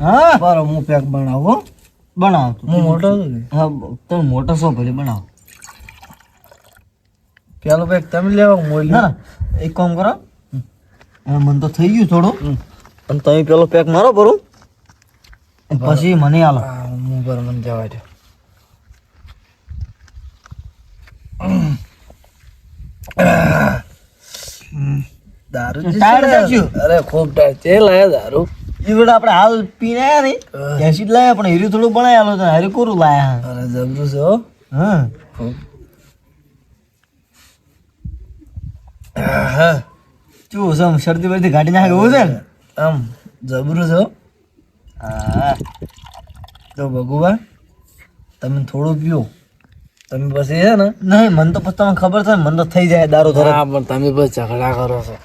હા. બરો હું પેક બનાવો બનાવો હું મોટો હા તમે મોટો છો ભલે બનાવો. પેલો પેક તમે લેવા મોલ ના એક કામ કરો. મને તો થઈ ગયું થોડું. પણ તમે પેલો પેક મારો ભરું. પછી મને આલો. હું પર મને જવા દે દારૂ? અરે ખૂબ છે લાયા દારૂ. આપણે હાલ પીને આયા નહીં એસિડ લાયા પણ હીરું થોડું બનાવી આલો તો હારી કોરું લાયા? અરે જબરું છે હો. છે આમ શરદી બરદી કાઢી નાખે એવું છે ને? આમ જબરું છે હો. તો ભગુભા તમે થોડું પીઓ. તમે પછી છે ને? નહીં મને તો પછી તમને ખબર છે મને તો થઈ જાય દારૂ થાય પણ તમે પછી ઝઘડા કરો છો.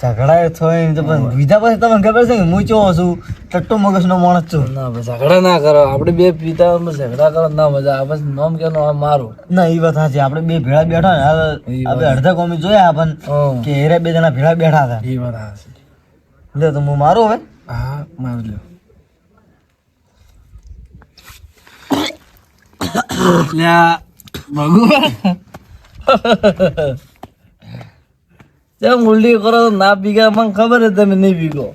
ઝઘડા થાય તો પણ બીજા પછી તમને ખબર છે કે હું ચેવો છું? ટટ્ટો મગજનો માણસ છું. ના ઝઘડા ના કરો. આપણે બે પિતા ઝઘડા કરો. ના મજા આવે બસ નોમ કે નો મારું. ના એ વાત સાચી. આપણે બે ભેળા બેઠા ને હવે આપણે અડધા કોમી જોયા આપણ કે હેરે બે જણા ભેળા બેઠા હતા. એ વાત સાચી. લે તો હું મારું હવે? હા મારું લ્યો. ભગવાન. જેમ ઉલટી કરો તો ના ભીગા મને ખબર છે તમે નહીં ભીગો.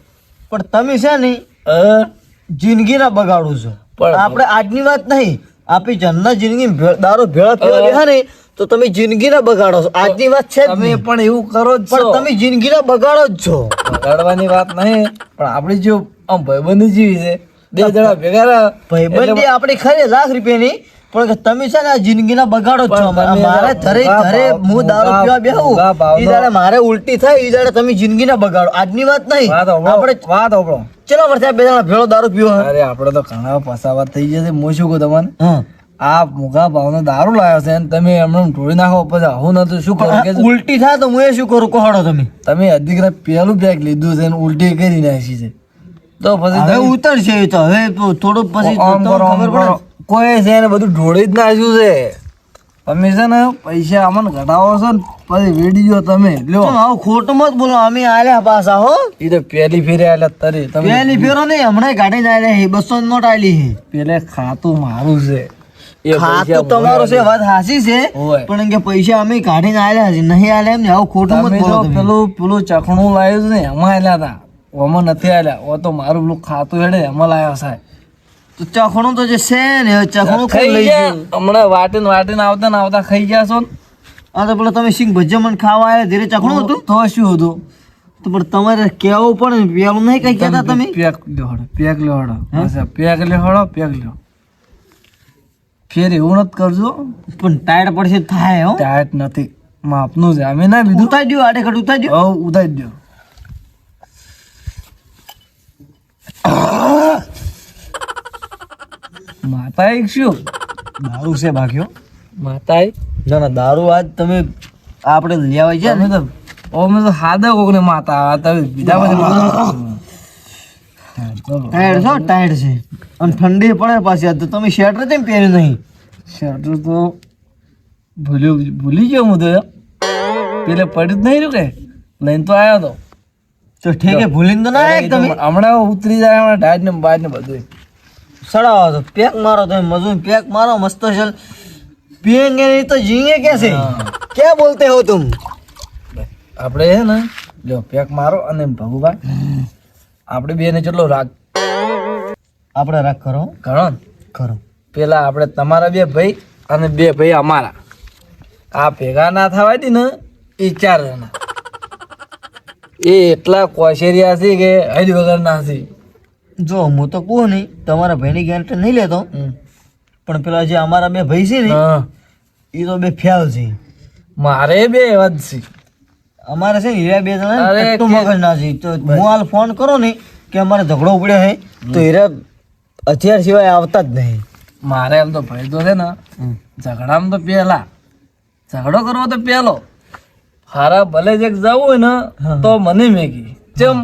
પણ તમે છે ને હા જિંદગી ના બગાડું છો. પણ- આપણે આજની વાત નહીં. આપી જન્ના જિંદગી દારૂ ભેળા થયા ગયા ને તો તમે જિંદગી ના બગાડો છો. આજની વાત છે તમે પણ એવું કરો જ પણ તમે જિંદગી ના બગાડો જ છો. બગાડવાની વાત નહીં પણ આપણી જો આમ ભાઈબંધી જીવી છે. બે જણા ભેગા ભાઈબંધી આપણી ખરી લાખ રૂપિયાની પણ તમે છે ને જિંદગીના બગાડો છો મારે ઘરે ઘરે હું દારૂ પીવા બેહું. ઈ દાડે મારે ઉલટી થાય ઈ દાડે તમે જિંદગીના બગાડો. આજની વાત નહીં. આપણે વાત આપણો ચલો વર્ષે બે જણા ભેળો દારૂ પીવો અરે આપણે તો ઘણા પસાવા થઈ જશે. હું શું કહું તમને? આ મોઘા ભાવનો દારૂ લાવ્યો છે તમે એમને એમ ઢોળી નાખો પછી આવું નતું. શું કરું? કે ઉલટી થાય તો હું એ શું કરું? કહાડો તમે. તમે અધિક પેલું પેક લીધું છે ને ઉલટી કરી નાખી છે. તો પછી હવે ઉતરશે એ તો. હવે થોડું પછી ખબર પડે. કોઈ છે એને બધું ઢોળી જ નાખ્યું છે. તમે છે ને પૈસા અમને ઘટાડો છો ને પછી વેડી ગયો તમે લ્યો. આવું ખોટું મત બોલો. અમે આલ્યા પાછા હો. એ તો પહેલી ફેરે આલ્યા તરી. તમે પેલી ફેરો નહીં હમણાં કાઢીને આલ્યા છે. બસો નોટ આલી છે. પેલે ખાતું મારું છે. ખાતું પૈસા તમારું છે વાત હાસી છે. પણ કે પૈસા અમે કાઢીને આલ્યા છે. નહીં આલ્યા એમ ને આવું ખોટું મત બોલો પેલું પેલું ચખણું લાવ્યું ને એમાં આલ્યા હતા. ઓમાં નથી આલ્યા. ઓ તો મારું પેલું ખાતું હેડે એમાં લાવ્યો સાહેબ. તો ચખણું તો જે છે ને ચખણું ખાઈ લઈ ગયા. હમણાં વાટીને વાટીને આવતા ને આવતા ખાઈ ગયા છો ને. આ તો પેલા તમે સિંગ ભજીયા મને ખાવા આવ્યા ધીરે ચખણું હતું? તો શું હતું? તો પણ તમારે કેવું પણ પેલું નહીં કઈ કહેતા તમે પેક લેવડો પેક અચ્છા પેક લેવડો પેક લ્યો. ફેર એવું નથી કરજો. પણ ટાયર પડશે થાય હો. ટાઈટ નથી. માપનું છે. અમે ના બીધું ઉતારી દ્યો આડે ખડ ઉતારી દો ઉતારી દો એક શું? દારૂ છે બાકી માતાય ના ના દારૂ આજ તમે આપણે લઈ આવી છે ને. તો અમે તો હાદા કોકને માતા આ તમે બીજા બધા ટાયર છો ટાયર છે. અને ઠંડી પડે પાછી તો. તમે શેટર કેમ પહેર્યું નહીં? શેટર તો ભૂલ્યું ભૂલી ગયો હું તો. પેલે પડ્યું જ નહીં રહ્યું કે? લઈને તો આવ્યો તો. તો ઠીક ભૂલીને તો ના તમે? હમણાં ઉતરી જાય હમણાં ડાયટ ને બાજ ને બધું સડાવો તો પેક મારો તમે મજૂર પેક મારો મસ્ત છે. પીએંગે નહીં તો જીંગે કેસે ક્યાં બોલતે હો તુમ આપણે હે ને લ્યો પેક મારો અને ભગુભાઈ આપણે બેને કેટલો રાગ આપણે રાગ કરો? કરો કરો. પેલા આપણે તમારા બે ભાઈ અને બે ભાઈ અમારા. આ ભેગા ના થવાય હતી ને એ ચાર જણા. એ એટલા કોશેરિયા છે કે હદ વગર ના છે. જો હું તો કહું નહીં તમારા ભાઈની ગેરંટી નહીં લેતો. પણ પેલા જે અમારા બે ભાઈ છે ને એ તો બે ફ્યાલ છે. મારે બે એવા જ છે. અમારે છે ને હીરા બે જણા મગજ ના છે. તો હું હાલ ફોન કરો ને કે અમારે ઝઘડો ઉપડ્યો છે. તો હીરા હથિયાર સિવાય આવતા જ નહીં. મારે એમ તો ભાઈ તો છે ને ઝઘડામાં તો પહેલા. ઝઘડો કરવો તો પહેલો. હારા ભલે જે જવું હોય ને તો મને મેગી. ચમ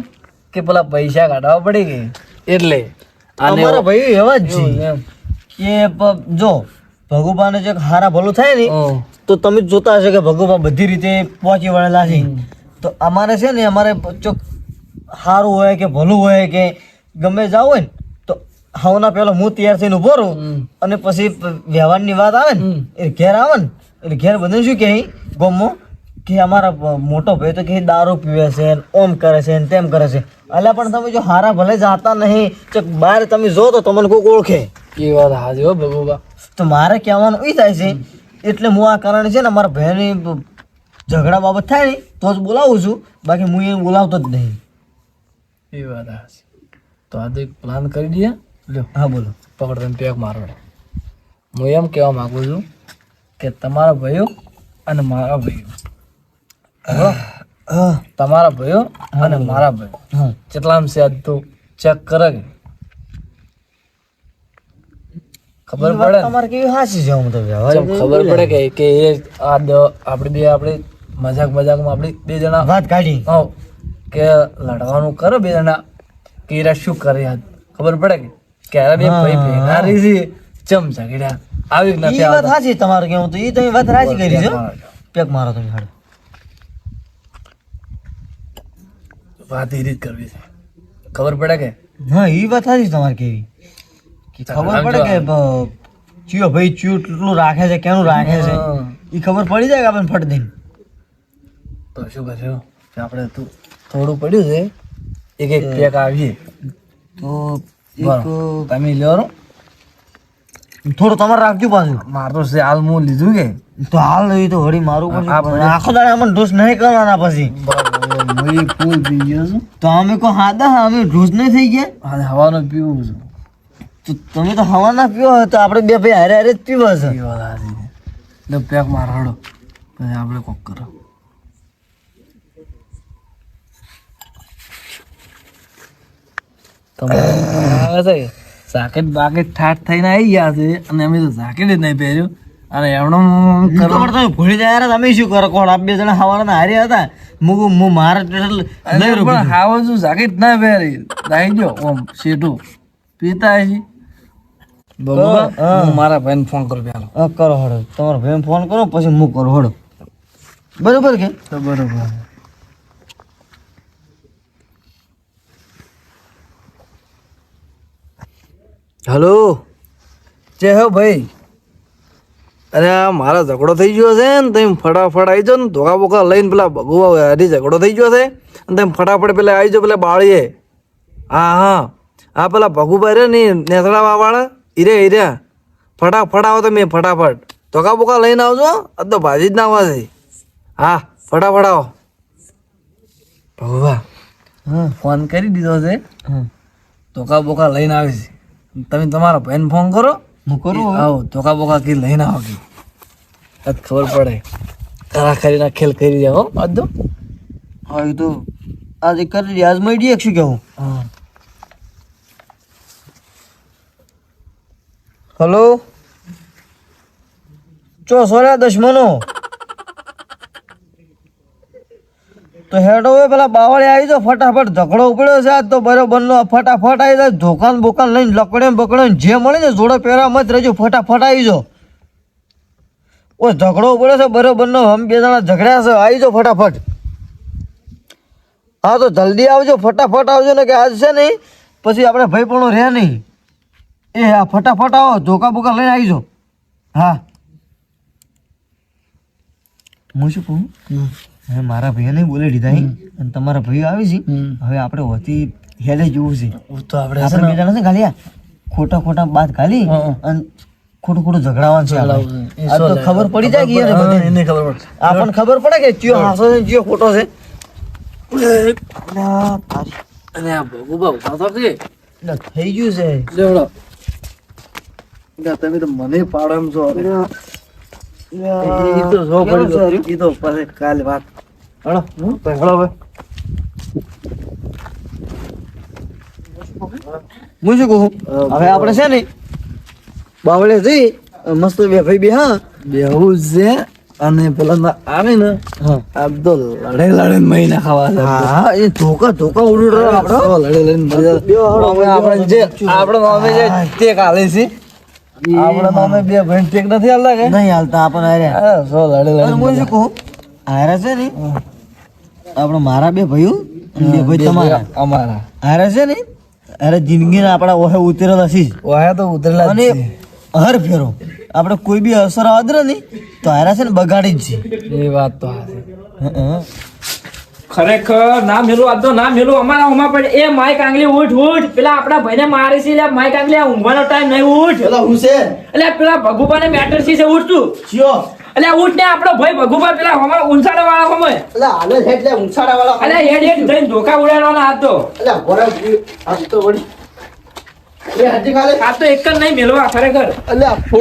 કે પેલા પૈસા કાઢવા પડી ગઈ. એટલે અમારા ભાઈ એવા જ છે. કે જો ભગુબાને જે હારા ભલું થાય ને તો તમે જોતા હશો કે ભગુબા બધી રીતે પહોંચી વળેલા છે. તો અમારે છે ને અમારે ચોક સારું હોય કે ભલું હોય કે ગમે જાવ હોય ને તો હવના પહેલો હું તૈયાર થઈને ઊભો રહું અને પછી વ્યવહારની વાત આવે ને. એ ઘેર આવે ને એટલે ઘેર બધું શું કહે ગમો કે અમારા મોટો ભાઈ તો કે દારૂ પીવે છે ઓમ કરે છે તેમ કરે છે. અલ્યા પણ તમે જો હારા ભલે જાતા નહીં તો બહાર તમે જો તો તમને કોઈ ઓળખે. એ વાત હાજી હો ભગુબા. તો મારે કહેવાનું એ થાય છે એટલે હું આ કારણે છે ને મારા ભાઈની ઝઘડા બાબત થાય ને તો જ બોલાવું છું. બાકી હું એને બોલાવતો જ નહીં. એ વાત હાજી તો આજે પ્લાન કરી દઈએ. લ્યો. હા બોલો. પકડ તમે પેક મારો હું એમ કહેવા માગું છું કે તમારા ભાઈઓ અને મારા ભાઈઓ તમારા ભાઈઓ અને મારા ભાઈઓ કેટલામ છે આજ તો ચેક કરે. ખબર પડે તમારે કેવી હાસી છે હું તો ખબર પડે કે કે એ આ આપણે બે આપણે મજાક મજાકમાં આપણે બે જણા વાત કાઢી. હો કે લડવાનું કરો બે જણા. કે એરા શું કરે યાદ ખબર પડે કે? ક્યારે બે ભાઈ ભેગા રહી છે ચમ ઝઘડ્યા. આવી નથી વાત સાચી તમારે કેવું તો એ તમે વાત રાજી કરી છે પેક મારો તમે હાડો વાત એ રીત કરવી છે. ખબર પડે કે? હા એ વાત સાચી તમારે કેવી? ખબર પડે કે ચિયો ભાઈ ચિયો કેટલું રાખે છે કેનું રાખે છે? એ ઈ ખબર પડી જાય કે આપણને ફટ દઈને? તો શું કરશો? આપણે તું થોડું પડ્યું છે. એક એક પેક આવીએ. તો એક તમે લ્યો થોડું તમારે રાખજો પાછું. માર તો હાલ હું લીધું કે. તો હાલ એ તો વળી મારું પણ આખો દાડે અમને ઢોસ નહીં કરવાના પછી. ફૂલ પી ગયો છું. તો અમે કો હાદા અમે ઢોસ નહીં થઈ ગયા? હા હવાનો પીવું છું. તો તમે તો હવાના પીવો તો આપણે બે ભાઈ હારે હારે જ પીવા છે. એ વાત હાચી છે. લે પેક માર હડો પછી આપણે કોક કરો. તમે આવે છે જાકેટ બાકેટ ઠાઠ થઈને આવી ગયા છે અને અમે તો જાકેટ જ નહીં પહેર્યું. અને એમનો ખબર તો તમે ભૂલી જાય તમે શું કરો? કોણ? આપ બે જણા હવાના હારી હતા. હું હું મારા ટેટલ પણ હાવ જો જાકેટ ના પહેરી. દાઈ ગયો ઓમ શેઠું. પીતા છે બબુબા હા. મારા ભાઈને ફોન કરું પેલો. હા, કરો હડો તમારા ભાઈને ફોન કરો પછી હું કરું હડો બરોબર કે? તો બરોબર. હલો. જે હો ભાઈ. અરે આ મારા ઝઘડો થઈ ગયો છે ને તમે ફટાફટ આવી જાઓ ને ધોકા બોકા લઈને પેલા ભગવા હરી ઝઘડો થઈ ગયો છે. અને તમે ફટાફટ પેલા આવી જાઓ પેલા બાળીએ. હા હા. હા પેલા ભગુભાઈ રે ને નેસડાવા વાળા હીરે હીરે ફટાફટ આવો તમે ફટાફટ. ધોકા બોકા લઈને આવજો આ તો ભાજી જ ના આવવા હા ફટાફટ આવો. ભગવા હા ફોન કરી દીધો છે. ધોકા બોકા લઈને આવે છે તમે તમારા ભાઈને ફોન કરો. હું કરું આવો ધોકા બોકા કી લઈને આવો કી. આજ ખબર પડે તારા ખરીના ખેલ કરી જાઓ આજ તો હા એ તો આજે કરી રહ્યા આજ મળી શું કેવું હા? હલો? ચો સોર્યા દશમનો તો હેડો હવે પેલા બાવળે આવી જાવ ફટાફટ ઝઘડો ઉપડ્યો છે આજ તો બરોબર નો ફટાફટ આવી જાય ધોકાન બોકાન લઈને લકડે ને બકડે જે મળે ને જોડે પહેરા મત રહેજો ફટાફટ આવી જાવ ઓ ઝઘડો ઉપડ્યો છે બરોબર નો હમ બે જણા ઝઘડ્યા છે આવી જાવ ફટાફટ. હા તો જલ્દી આવજો ફટાફટ આવજો ને કે આજ છે નહીં પછી આપણે ભાઈ પણ રહે નહીં. એ હા ફટાફટ આવો ધોકા બોકા લઈને આવી જાઓ. હા. હું શું કહું? હવે મારા ભાઈ નહીં બોલી દીધા અને તમારા ભાઈ આવી છે. હવે આપણે હોતી હેલે જોવું છે. તો આપણે આપણે બે નથી જણા ખોટા ખોટા બાદ ગાલી હં, હં. અને ખોટું ખોટું ઝઘડાવાનું છે આ તો ખબર પડી જાય કે યાર એને ખબર પડે. આપણને ખબર પડે કે ચિયો હાસો છે ચિયો ખોટો છે? અને આ ભગુબા ઊભા છે એટલે થઈ ગયું છે. એટલે તમે તો મને પાડો એમ છો ઈ તો જો છે પડી ઈ તો પછી કાલે વાત. હળો હું તો હળો હવે. હું શું કહું? હવે આપણે છે ને બાવળે જઈ મસ્ત બે ભાઈ બે હા. બેહું છે અને પેલા આવે ને હા. આ તો લડે લડે મહિના ખાવા હા એ ધોકા ધોકા ઉડી રહ્યો આપણો. લડે લડે આપણે જે આપણે અમે જે તે કાલે છે. આપણે નામે બે ભાઈ ટેક નથી આલતા કે? નહીં હાલતા આપણે હારે. સો લડે લડે હું શું કહું? હારે છે ને આપણે મારા બે ભાઈઓ બે ભાઈ તમારા. અમારા. અરે છે ને અરે જિંદગીના આપણા ઓહે ઉતરેલા છે. ઓહે તો ઉતરેલા અને હર ફેરો. આપણે કોઈ બી અસર આદરે ને તો હારા છે ને બગાડી જ છે. એ વાત તો હં. ખરેખર ના મેલું આ તો ના મેલું. અમારા ઉમા પડે એ માય કાંગલી ઉઠ ઉઠ. પેલા આપણા ભાઈને મારે છે એટલે માય કાંગલી આ ઊંઘવાનો ટાઈમ નહીં ઉઠ. પેલા હું છે? એટલે પેલા ભગુપાને મેટર છે? ઉઠ તું. ચિયો. એટલે ઉઠ ને આપણો ભાઈ ભગુપા પેલા હમણાં ઊંચાડા વાળા હોમાં. એટલે હાલે છે એટલે ઊંચાડા વાળા એટલે હેડ હેડ થઈને ધોકા ઉડાડવાના હાથ તો. એટલે ઘોડા આ તો વળી. એ હજી ખાલે. આ તો એક જ નહીં મેલવા ખરેખર. એટલે ફોન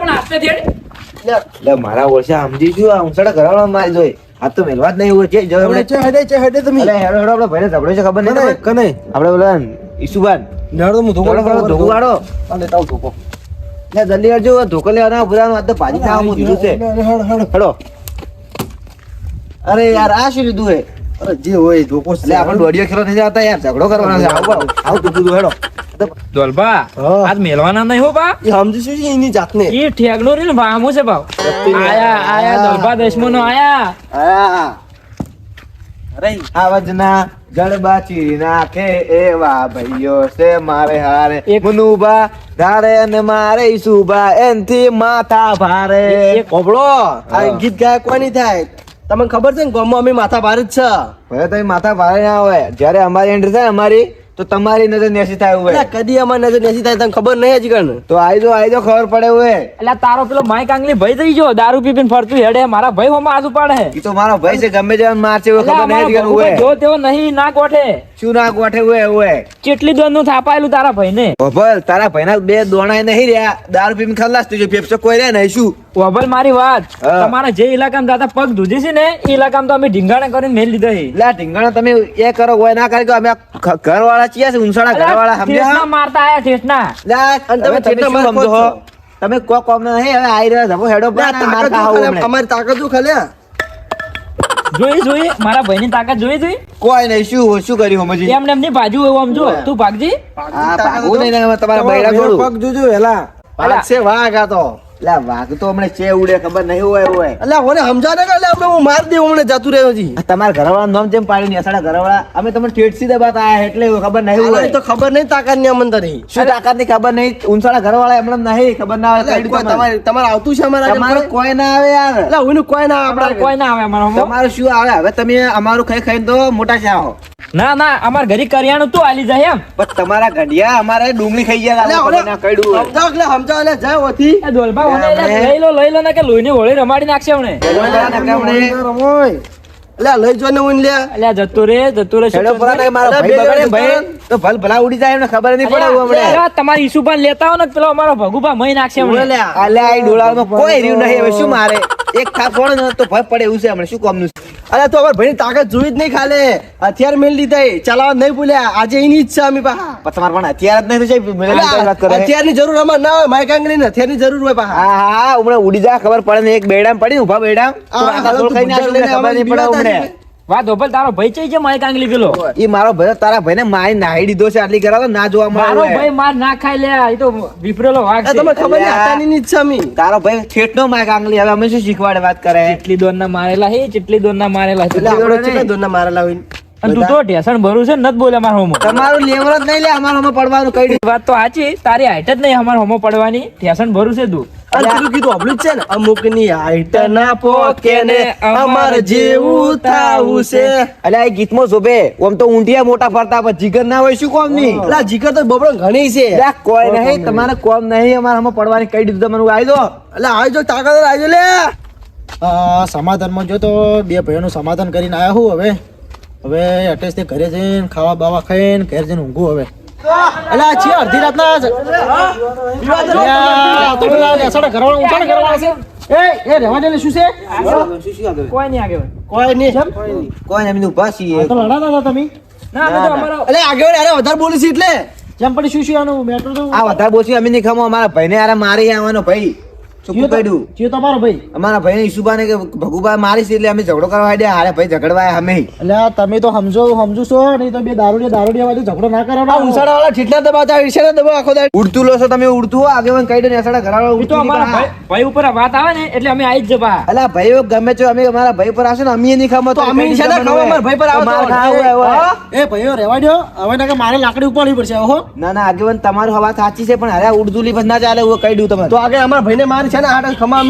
પણ આપતે થેડ એટલે એટલે મારા ઓછા સમજી છું આ ઊંચાડા ઘરવાળા મારી જોઈ. આ તો મેલવા જ નહીં છે જો આપણે ચે હેડે ચે હેડે તમે. અરે હેડો હેડો આપણે ભાઈને ઝઘડો છે ખબર નહીં કને, આપણે બોલા ઈસુબાન નેડો હું ધોકો ધોકો વાળો અને તાવ ધોકો. લે જલ્દી કરજો ધોકો લેવાના બુરાનો આ તો ભાજી ખાવા હું દીધું છે. હેડો અરે યાર આ શું લીધું હે અરે જે હોય ધોકો એટલે આપણે દોડિયો ખેલો નહીં આવતા યાર. ઝઘડો કરવાનો છે. આવું આવું તું કીધું હેડો. દોલબા. આજ મેલવાના નહીં હો બા? એ સમજી શું છે એની જાતને? એ ઠેગનો રે ને ભામો છે ભાવ આયા આયા દોલબા દશમો નો આયા. હા અરે આવજના જડબા ચીરી નાખે એવા ભાઈઓ છે મારે હારે. એક- ધારે અને મારે ઈસુબા એનથી માથા ભારે. કોબળો આ ગીત ગાય કોઈ નહીં થાય? તમને ખબર છે ને ગામમાં અમે માથા ભારે જ છે? ભલે તમે માથા ભારે ના હોય. જ્યારે અમારી એન્ટ્રી થાય અમારી તો તમારી નજર નેસી થાય હોય કદી અમારી નજર નથી થાય તમને ખબર નહીં હજી કણ? તો આઈ જો આઈ જો ખબર પડે હોય એટલે તારો પેલો માય કાંગલી ભાઈ થઈ ગયો દારૂ પી પીને ફરતું હેડે મારા ભાઈ હોમાં આજુ પાડે એ તો મારો ભાઈ છે ગમે જવાનું મારશે ખબર નહીં ભગુભા હોય જો તેવો નહીં ના કોઠે શું ના ગોઠે હોય હોય કેટલી દોનનું થાપાયેલું તારા ભાઈને? ઓભલ તારા ભાઈના બે દોણા નહીં રહ્યા. દારૂ પીને ખલાસ થઈ ફેફસો કોઈ રહ્યા નહીં શું? ઓભલ મારી વાત. તમારા જે ઇલાકામાં દાદા પગ ધૂધી છે ને એ ઇલાકામાં તો અમે ઢીંગાણા કરીને મેલ લીધા છે. એટલે ઢીંગાણા તમે એ કરો હોય ના કરી અમે ઘર વાળા છીએ છે ઊંસાડા ઘર વાળા સમજ્યા? મારતા આયા છે એટલે અને તમે માર સમજો તમે કોઈ કોમ નહીં હવે આઈ રહ્યા ધબો હેડો ના અમારી તાકાત શું ખાલે? જોઈ જોઈ મારા ભાઈની તાકાત જોઈ જોઈ. કોઈ નહીં શું શું કર્યું સમજી એમને એમની ભાજુ એવું આમ જો. તું ભાગજી? હા ભાગવું નહીં તમારા બૈરા પગ જોજો હેલા. અલા. છે વાઘ આ તો. એટલે વાઘ તો હમણે ચે ઉડે ખબર નહીં હોય હોય. એટલે ઓને સમજાવે કે એટલે આપણે હું માર દે હમણે જતું રહ્યો જી તમારા ઘરવાળા નામ જેમ પાડ્યું ને અસાડા ઘરવાળા અમે તમને ઠેઠસી દબાતા આયા એટલે ખબર નહીં હોય. તો ખબર નહીં તાકાતની અમન તરી. શું તાકાતની ખબર નહીં? ઊંચાડા ઘરવાળા એમને નહીં ખબર ના આવે કઈ તમારે તમારે? તમારે આવતું છે અમારા તમારે કોઈ? ના આવે યાર. એટલે હું કોઈ ના કોઈ ના આવે અમારા હોમો. તમારું શું આવે? હવે તમે અમારું ખાઈ ખાઈને તો મોટા છે આવો. ના ના અમાર ઘરે કરિયાણું તું આલી જાય એમ. પણ તમારા ઘડિયા અમારે ડુંગળી ખાઈ ગયા એટલે ના કઈડું સમજાવ એટલે સમજાવ એટલે જાય ઓથી. એ દોલભા ઓને લઈ લો લઈ લો ને કે લોહીની હોળી રમાડી નાખશે એટલે લઈ જો ને હું લે અલ્યા જતો રે જતો રે છેડો પરા નહીં મારો ભાઈ બે ભાઈ. તો ભલ ભલા ઉડી જાય એમને ખબર નહીં પડે એવું હમણે. અલ્યા, તમારી ઈસુભાન લેતા હો ને પેલો અમારો ભગુભા મહી નાખશે હમણે અલ્યા આ ડોળામાં કોઈ રહ્યું નહીં હવે શું મારે? એક થાપ પડે ને તો ભય પડે એવું છે હમણાં. શું કામનું છે? અરે તો અમાર ભાઈની તાકાત જોઈ જ નહીં ખાલે. હથિયાર મેળ લીધા એ. ચલાવવા નહીં ભૂલ્યા. આજે એની જ છે અમી પણ તમારે પણ હથિયાર જ નહીં તો હથિયારની જરૂર અમાર ના હોય. માઇકની ને હથિયારની જરૂર હોય પાહા હા હા હમણાં ઉડી જા ખબર પડે ને. એક બેડામ પડી ઊભા બેડામ ખબર નહીં પડે વાત તારો ભાઈ ચઈ છે? માય કાંગલી પેલો. ઈ મારો ભાઈ તારા ભાઈને મારી નાહી દીધો છે આટલી કરાવો ના જોવા મળે. મારો ભાઈ માર ના ખાય લે એ તો વિફરેલો વાઘ છે. તમને ખબર નહીં અલ્યા. હતાની જ તારો ભાઈ ઠેઠનો માય કાંગલી હવે અમે શું શીખવાડે વાત કરે? ચેટલી દોન ના મારેલા હે ચેટલી દોન ના મારેલા નહીં. કેટલા દોરના મારેલા હોય? અને તું તો ઢેસણ ભરું છે ને નત બોલે મારો હોમો. તમારું લેવલ જ નહીં લે અમારો અમે પડવાનું કઈ વાત તો સાચી તારી હાઈટ જ નહીં અમારે હોમો પડવાની. ઢેસણ ભરું છે તું. અને કીધું આપણું છે ને અમુકની હાઈટ ના પોકે ને અમાર જેવું થાવું છે. અલ્યા આ ગીતમાં શોભે. ઓમ તો ઊંધિયા મોટા ફરતા પણ જીગર ના હોય શું કોમની એટલે જીગર તો બબડો ઘણી છે. અલ્યા કોઈ નહીં તમારે કોમ નહીં અમારે અમે પડવાની કઈ દીધું તમને આવી દો. એટલે આવજો તાકાત આવજો લે. સમાધાન સમાધાનમાં જો તો બે ભાઈઓનું સમાધાન કરીને આવ્યા હું હવે. હવે અટેસ્ટ ઘરે જઈને ખાવા બાવા ખાઈને ઘેર જઈને ઊંઘું હવે. આ છે અડધી રાતના જ. અલ્યા, તો ઘરવાળા ઊંચા ને ઘરવાળા છે. એ એ રહેવા દે શું છે? કોઈ નહીં આગળ કોઈ નહીં. કોઈ નહીં. અમે ઊભા છીએ. તો લડાતા હતા તમે. ના અમે તો અમારો એટલે આગળ અરે વધારે બોલી છે એટલે. જેમ પડી શું શું આનું મેટર તો આ વધારે બોસી અમે નહીં ખામો અમારા ભાઈને આરે મારી આવવાનો ભાઈ. ચોખ્ખું કહ્યું ચિયો તમારો ભાઈ. અમારા ભાઈ ઈસુભાને કે ભગુભાઈ મારીશ એટલે અમે ઝઘડો કરવા આડ્યા હારે ભાઈ ઝઘડવા અમે. એટલે તમે તો સમજો સમજો છો નહીં તો બે દારૂડિયા દારૂડિયા વાળે ઝઘડો ના કરો આ ઉસાડા વાળા ઠીટલા દબાતા ઈશારા દબા આખો દાડો. ઉડતું લો છો તમે ઉડતું હો આગેવાન કહી દે ને અસાડા ઘરવાળા ઉડતું અમારા ભાઈ ભાઈ ઉપર વાત આવે ને એટલે અમે આવી જ જવા. અલા ભાઈઓ ગમે છે અમે અમારા ભાઈ પર આવશે ને અમે નહીં ખામો તો અમે છે અમારા ભાઈ પર આવો એ ભાઈઓ રેવા દો હવે ના કે મારે લાકડી ઉપાડવી પડશે ઓહો. ના ના આગેવાન તમારું વાત સાચી છે પણ અરે ઉડતું લી ના ચાલે હું કહી દઉં તમને. તો આગળ અમારા ભાઈને મારી છે ને હાટ ખમા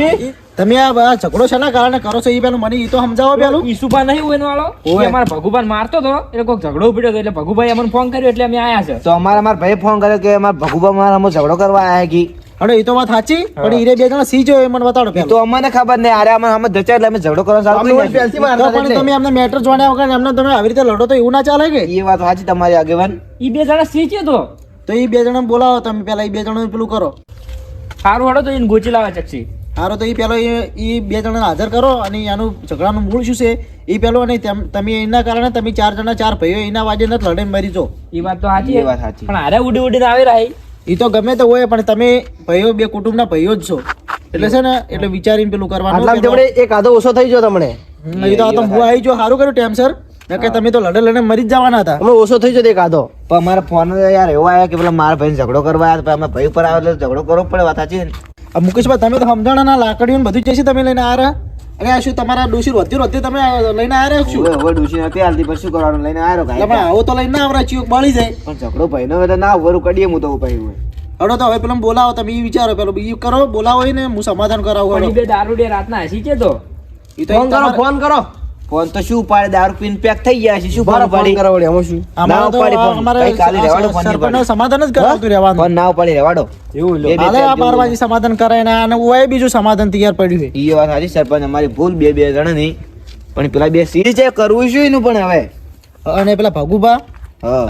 તમે આ ઝઘડો શેના કારણે કરો છો? એ પેલું મને એ તો સમજાવો પેલું. ઈસુભા નહીં હોય એનો વાળો એ અમારા ભગુભાઈ મારતો હતો એટલે કોઈક ઝઘડો ઉપડ્યો હતો એટલે ભગુભાઈ અમને ફોન કર્યો એટલે અમે આયા છે. તો અમારા અમારા ભાઈ ફોન કર્યો કે અમારા ભગુભાઈ મારા અમે ઝઘડો કરવા આયા કી. અરે એ તો વાત સાચી? પણ ઈરે બે જણા સી જોયો મને બતાડો તો અમને ખબર નહીં. અરે અમે અમે જચા એટલે અમે ઝઘડો કરવા ચાલુ પણ તમે અમને મેટર જોડ્યા વગર અમને તમે આવી રીતે લડો તો એવું ના ચાલે કે? એ વાત સાચી તમારી આગેવાન. ઈ બે જણા સી છે તો. તો એ બે જણા બોલાવો તમે પેલા એ બે જણા પેલું કરો. સારું હડો તો એને ગોચી લાવે ચકસી હારો તો એ પેલો એ બે જણાને હાજર કરો અને એનું ઝઘડાનું મૂળ શું છે? એ પેલો અને તમે એના કારણે તમે ચાર જણા ચાર ભાઈઓ એના વાજે નથી લડે મરી જો એ વાત તો સાચી એ વાત સાચી. પણ હારે ઉડી ઉડીને આવી રહી. એ તો ગમે તો હોય પણ તમે ભાઈઓ બે કુટુંબના ભાઈઓ જ છો. એટલે છે ને એટલે વિચારીને પેલું કરવાનું એક આધો ઓછો થઈ ગયો તમને. એ તો આ તો હું આવી જો સારું કર્યું ટેમસર કે તમે તો લડે લડે મરી જ જવાના હતા. અમે ઓછો થઈ જતો એકાદો પણ અમારા ફોન યાર એવો આવ્યો કે પેલા મારા ભાઈ ઝઘડો કરવા આવ્યા તો અમે ભાઈ પર આવ્યો એટલે ઝઘડો કરવો પડે વાત સાચી આ મુકેશભાઈ તમે તો સમજાણા ના લાકડીઓ બધું જ છે તમે લઈને આ રહ્યા? અરે આ શું તમારા ડોશી રોતી રોતી તમે લઈને આ રહ્યા શું હવે હવે નથી હાલતી પછી શું કરવાનું? લઈને આવ્યો એટલે તમે આવો તો લઈને આવરા ચિયોક બળી જાય. પણ ઝઘડો ભાઈ નો એટલે ના વરું કડીએ હું તો ભાઈ હોય. હડો તો હવે પેલા બોલાવો તમે એ વિચારો પેલો એ કરો બોલાવો ને હું સમાધાન કરાવું પણ. બે દારૂડિયા રાતના હસી કે તો? ફોન કરો ફોન કરો. ફોન તો શું પાડે દારૂ પીન પેક થઈ ગયા છે. શું ફોન ફોન પાડી કરો વળી, શું? ના ઉપાડી ફોન. અમારે કાલે રેવાડો ફોન નહીં સમાધાન જ કરાવતું રહેવાનું. ફોન ના ઉપાડી રેવાડો. એવું લો હાલે આ બાર વાગે સમાધાન કરાય ને અને ઓય બીજું સમાધાન તૈયાર પડ્યું છે. ઈ વાત સાચી સરપંચ અમારી ભૂલ બે બે જણા ની પણ પેલા બે સીરી છે કરવું શું એનું પણ હવે? અને પેલા ભગુભા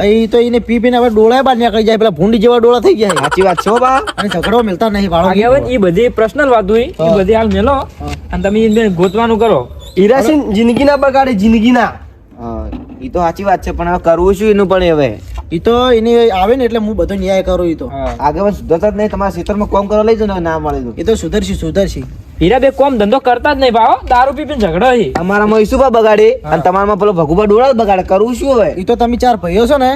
અહીં તો એને પી પીને હવે ડોળા બાર નીકળી જાય. પેલા ભૂંડી જેવા ડોળા થઈ જાય સાચી વાત છો બા. અને ઝઘડો મિલતા નહીં વાળો એ ઈ બધી પર્સનલ વાત હોય એ બધી હાલ મેલો. અને તમે ગોતવાનું કરો. હીરાસિંહ જિંદગી ના બગાડે જિંદગી ના એ ઈ તો સાચી વાત છે પણ હવે કરવું શું એનું પણ હવે? એ તો એની આવે ને એટલે હું બધો ન્યાય કરું એ તો. આગળ સુધરતા જ નહીં તમારા ક્ષેત્રમાં કોમ કરવા લઈ જાવ ને ના મળે તો. એ તો સુધરશી સુધરશી. હીરા બે કોમ ધંધો કરતા જ નહીં ભાવ દારૂ પી પીને ઝઘડો અમારા માં ઈસુભા બગાડે? અને તમારામાં પેલો ભગુભા ડોળા બગાડે કરવું શું હોય ઈ તો તમે ચાર ભાઈઓ છો ને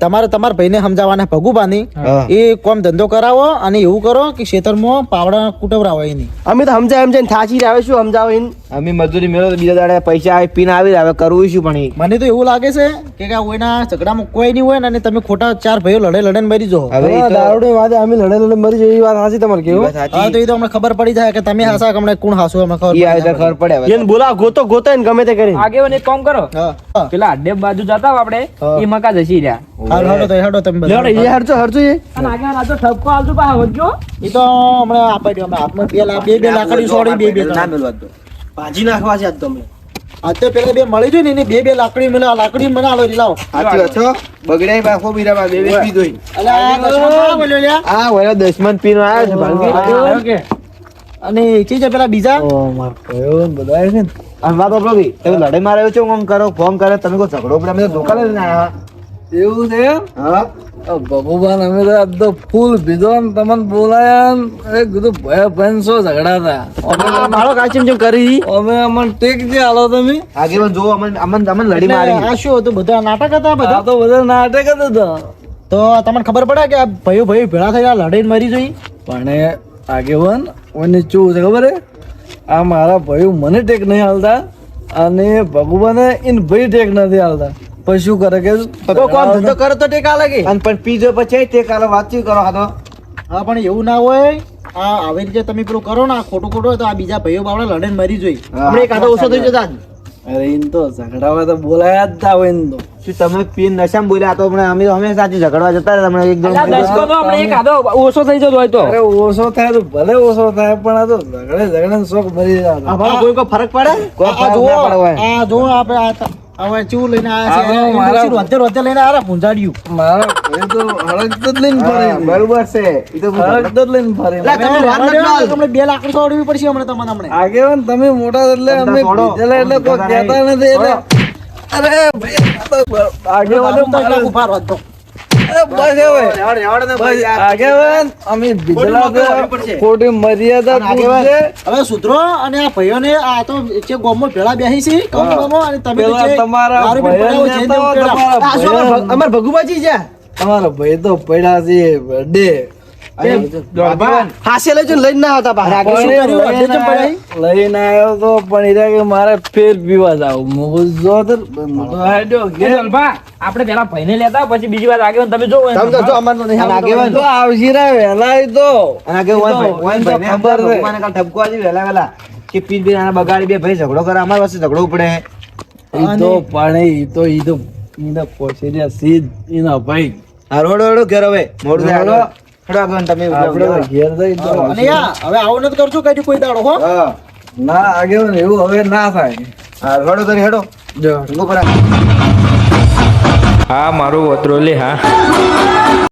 તમારે તમારા ભાઈને સમજાવવાના ભગુબાની. હા. એ કોમ ધંધો કરાવો અને એવું કરો કે ખેતરમાં પાવડા કુટવરાવો એની. અમે તો સમજાય એમ જઈને થાચી આવે શું સમજાવો એને અમે મજૂરી મેળવો તો બીજા દાડે પૈસા આવી પીને આવી હવે કરવું શું પણ મને તો એવું લાગે છે કે આ કોઈના ઝઘડામાં કોઈ નહીં હોય ને અને તમે ખોટા ચાર ભાઈઓ લડે લડે ને મરી જો હવે ઈ તો- દારૂડી અમે લડે લડે મરી જઈએ એ વાત સાચી તમારે કેવું? હા તો એ તો અમને ખબર પડી જાય કે તમે હાસા કે કમણે કોણ હાસુ અમને ખબર ઈ આવે તો ખબર પડે હવે. એને બોલા ગોતો ગોતો એને ગમે તે કરી આગે વને કામ કરો. પેલા અડ્ડે બાજુ જતા આપણે ઈ મકા જસી રહ્યા. હાલ હાડો તો હાડો તમે બધા. ઈ હરજો હરજો એ. અને આગે આજો ઠપકો આલજો પા વધજો ઈ તો હમણે આપે દો હમણાં હાથમાં બે બે બે લાકડી છોડી બે બે ના મેલવા દો. ભાજી નાખવા છે આજ તમે આ તો પેલા બે મળી જોઈ ને એની બે બે લાકડી મળે લાકડી મને આલો લાવો. વાત છો બગડ્યા બાફો બીરામાં બે બે ઈ. અલા, આ દસમા બોલ્યો લ્યા. આ વયો દસમન પીનો આવ્યો છે ભાંગી. આવ્યો કે અને ચી છે પેલા બીજા? અને વાત સાંભળો ભઈ, તમે લડાઈ માં આવ્યો છો ફોન કરો ફોન કરે તમે કોઈ ઝઘડો પડે અમે તો ધોકા લઈને આવ્યા એવું છે હા. ભગવાન અમે તો આ ફૂલ ભીધો ને તમને બોલાયા એ કીધું ભય ભયંસો ઝઘડા હતા અમે મારો કાચીમ જેમ કરી. અમે અમને ટેક જે આલો તમે. આગેવાન જો અમને અમને અમને લડી મારી આ શું હતું? બધા નાટક હતા બધા? તો બધા નાટક જ હતા. તો તમને ખબર પડે કે આ ભાઈઓ ભાઈઓ ભેળા થયા લડીને મરી જોઈ? પણ આગેવાન અને ચૂ છે ખબર હે? આ મારા ભાઈ મને ટેક નહીં હાલતા અને ભગવાને ઇન ભાઈ ટેક નથી હાલતા. પછી શું કરે કે કોણ ધંધો કરે તો ટેકા કે? અને પણ પીજો પછી ટેક કાલે વાતચીત કરો હા તો. હા પણ એવું ના હોય આ આવી રીતે તમે પેલું કરો ને આ ખોટું ખોટું હોય તો આ બીજા ભાઈઓ બાવડા લડે મરી જોઈ હમણાં એક આધો ઓછો થઈ જતા અરે ઇન તો ઝઘડામાં તો બોલાયા જ તા હોય ઇન તો. શું તમે પીન નશામાં બોલ્યા? તો પણ અમે અમે સાચી ઝઘડવા જતા રહ્યા તમને એક અલા, દસકો તો હમણાં એક આધો ઓછો થઈ જતો હોય તો. અરે ઓછો થાય તો ભલે ઓછો થાય પણ આ તો ઝઘડે ઝઘડે શોખ ભરી જાય કોઈ કોઈ ફરક પડે? કોઈ ફરક પડે આ જો આપણે આ હવે ચૂ લઈને આ તો આયા મારા- છે રોતે રોતે લઈને આવ્યા પૂંજાડ્યું મારા એ તો હળક જ લઈને ફરે. બરોબર છે. એ તો હળક જ લઈને ફરે. તમને બે લાખ રૂપિયા ઓડવી પડશે હમણાં તમને હમણાં. આગેવાન તમે મોટા એટલે અમે છોડો. એટલે કોઈ કહેતા નથી એટલે. અરે ભાઈ આગેવાનો આગળ ઊભા રહો. બસ હવે. આગેવાન અમે ખોટી મર્યાદા અને હવે સુધરો અને આ ભાઈઓને આ તો ભેળા છે અને તમે તમારા અમારા ભગુબાજી છે? તમારા ભાઈ તો પડ્યા છે ડે દોડભાન. લઈ જઈને લઈને ના આવતા પાછા. શું કર્યું? અડધે ચમ પડ્યા લઈને આવ્યો તો પણ ઈરા કે મારે ફેર પીવા જાવ. હું જો તો હાડ્યો એ ઘેર. આપણે પેલા ભાઈને લેતા પછી બીજી વાર આગળ તમે જોવો તમે તો જો અમારનો નહીં આગેવાન તો આવશી રે વહેલા તો. અને ભાઈ- ઓય એ તો ભાઈને ખબર છે. ભગવાને કાલ ઠપકો આલી વહેલા વહેલા. કે પીર બીર આના બગાડી બે ભાઈ ઝઘડો કરે અમારી પાસે ઝઘડો પડે. ઈ તો પણ ઈ તો ઈ તો ઈને પહોંચી રહ્યા સીધ ઈના ભાઈ. હરોડો ઘેર હવે. મોડું થાય હળો તમે આપણે ઘેર જઈ તો અને યા, હવે આવું નથી કરશો કઈ કોઈ દાડો હો? હા. ના આગેવાન એવું હવે ના થાય. હારો હળો તારી હેડો. જો. હા મારું વતરોલી હા.